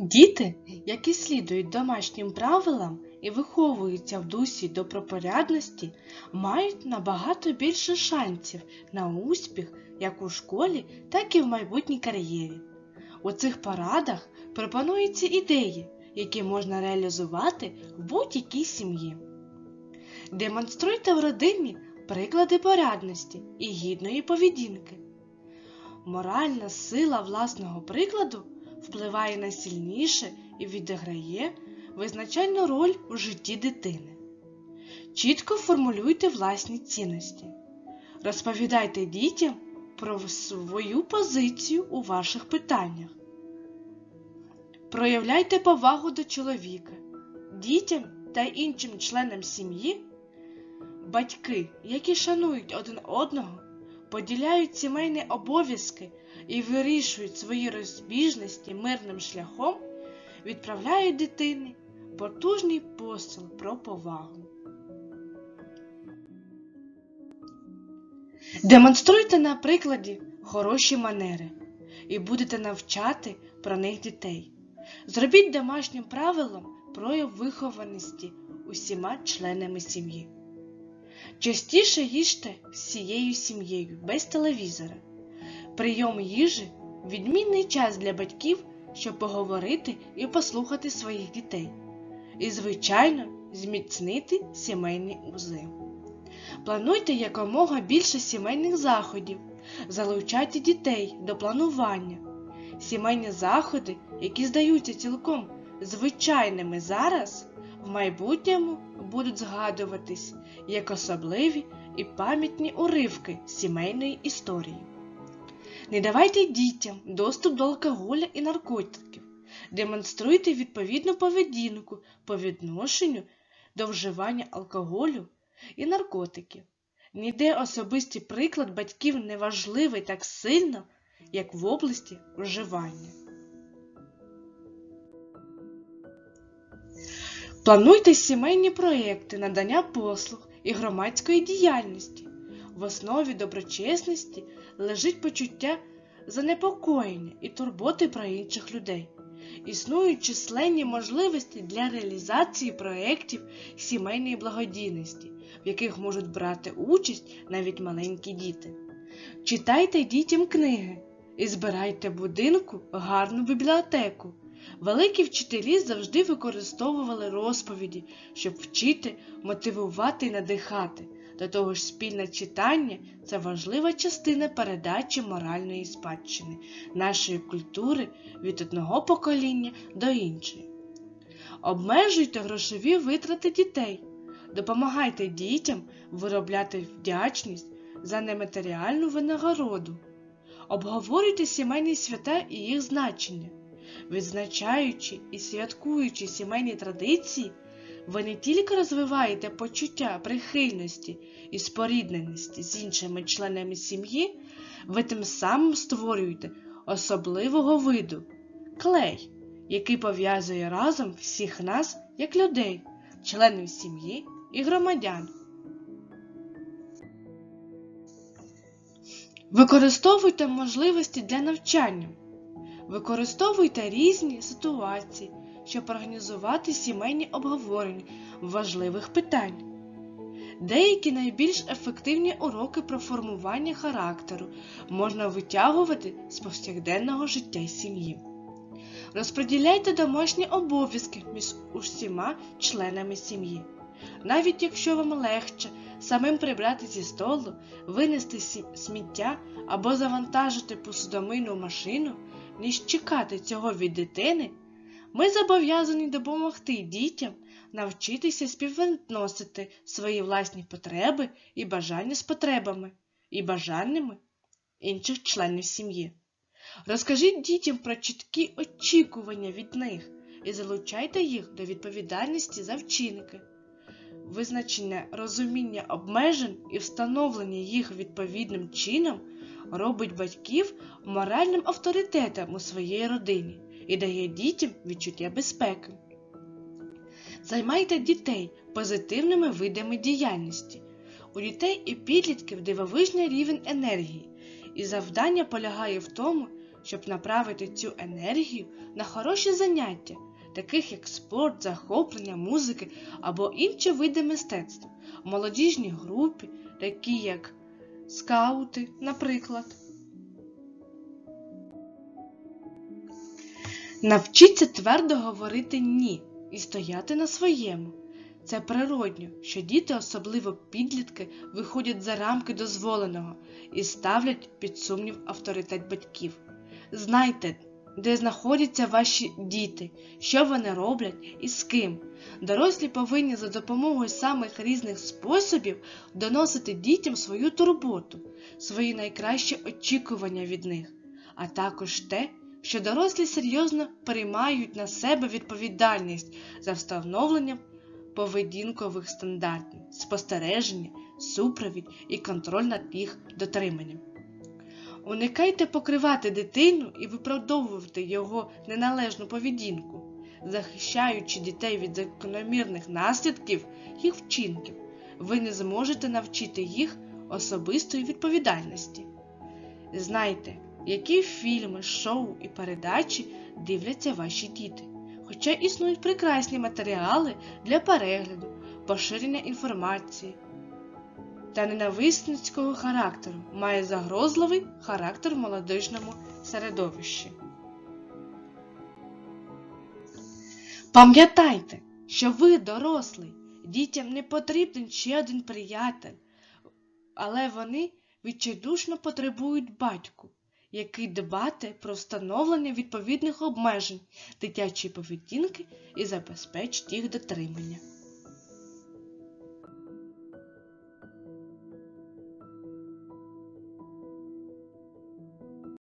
Діти, які слідують домашнім правилам і виховуються в дусі добропорядності, мають набагато більше шансів на успіх як у школі, так і в майбутній кар'єрі. У цих порадах пропонуються ідеї, які можна реалізувати в будь-якій сім'ї. Демонструйте в родині приклади порядності і гідної поведінки. Моральна сила власного прикладу впливає найсильніше і відіграє визначальну роль у житті дитини. Чітко формулюйте власні цінності. Розповідайте дітям про свою позицію у ваших питаннях. Проявляйте повагу до чоловіка, дітям та іншим членам сім'ї. Батьки, які шанують один одного, поділяють сімейні обов'язки і вирішують свої розбіжності мирним шляхом, відправляють дитині потужний посил про повагу. Демонструйте на прикладі хороші манери і будете навчати про них дітей. Зробіть домашнім правилом прояв вихованості усіма членами сім'ї. Частіше їжте всією сім'єю без телевізора. Прийом їжі відмінний час для батьків, щоб поговорити і послухати своїх дітей. І, звичайно, зміцнити сімейні узи. Плануйте якомога більше сімейних заходів, залучайте дітей до планування. Сімейні заходи, які здаються цілком звичайними зараз, в майбутньому будуть згадуватись як особливі і пам'ятні уривки сімейної історії. Не давайте дітям доступ до алкоголя і наркотиків. Демонструйте відповідну поведінку по відношенню до вживання алкоголю і наркотиків. Ніде особистий приклад батьків не важливий так сильно, як в області вживання. Плануйте сімейні проекти надання послуг і громадської діяльності. В основі доброчесності лежить почуття занепокоєння і турботи про інших людей. Існують численні можливості для реалізації проєктів сімейної благодійності, в яких можуть брати участь навіть маленькі діти. Читайте дітям книги і збирайте будинку гарну бібліотеку. Великі вчителі завжди використовували розповіді, щоб вчити, мотивувати і надихати. До того ж, спільне читання це важлива частина передачі моральної спадщини нашої культури від одного покоління до іншого. Обмежуйте грошові витрати дітей, допомагайте дітям виробляти вдячність за нематеріальну винагороду, обговорюйте сімейні свята і їх значення. Відзначаючи і святкуючи сімейні традиції, ви не тільки розвиваєте почуття прихильності і спорідненості з іншими членами сім'ї, ви тим самим створюєте особливого виду клей, який пов'язує разом всіх нас як людей, членів сім'ї і громадян. Використовуйте можливості для навчання. Використовуйте різні ситуації, щоб організувати сімейні обговорення важливих питань. Деякі найбільш ефективні уроки про формування характеру можна витягувати з повсякденного життя сім'ї. Розподіляйте домашні обов'язки між усіма членами сім'ї. Навіть якщо вам легше самим прибрати зі столу, винести сміття або завантажити посудомийну машину, ніж чекати цього від дитини, ми зобов'язані допомогти дітям навчитися співвідносити свої власні потреби і бажання з потребами і бажаннями інших членів сім'ї. Розкажіть дітям про чіткі очікування від них і залучайте їх до відповідальності за вчинки. Визначення розуміння обмежень і встановлення їх відповідним чином робить батьків моральним авторитетом у своїй родині і дає дітям відчуття безпеки. Займайте дітей позитивними видами діяльності. У дітей і підлітків дивовижний рівень енергії, і завдання полягає в тому, щоб направити цю енергію на хороші заняття, таких як спорт, захоплення, музики або інші види мистецтва, в молодіжній групі, такі як скаути, наприклад. Навчіться твердо говорити ні і стояти на своєму. Це природньо, що діти, особливо підлітки, виходять за рамки дозволеного і ставлять під сумнів авторитет батьків. Знайте, де знаходяться ваші діти, що вони роблять і з ким. Дорослі повинні за допомогою самих різних способів доносити дітям свою турботу, свої найкращі очікування від них, а також те, що дорослі серйозно приймають на себе відповідальність за встановленням поведінкових стандартів, спостереження, супровід і контроль над їх дотриманням. Уникайте покривати дитину і виправдовувати його неналежну поведінку, захищаючи дітей від закономірних наслідків їх вчинків. Ви не зможете навчити їх особистої відповідальності. Знайте, які фільми, шоу і передачі дивляться ваші діти. Хоча існують прекрасні матеріали для перегляду, поширення інформації та ненависницького характеру, має загрозливий характер в молодіжному середовищі. Пам'ятайте, що ви дорослий, дітям не потрібен ще один приятель, але вони відчайдушно потребують батьку, який дбати про встановлення відповідних обмежень дитячої поведінки і забезпечить їх дотримання.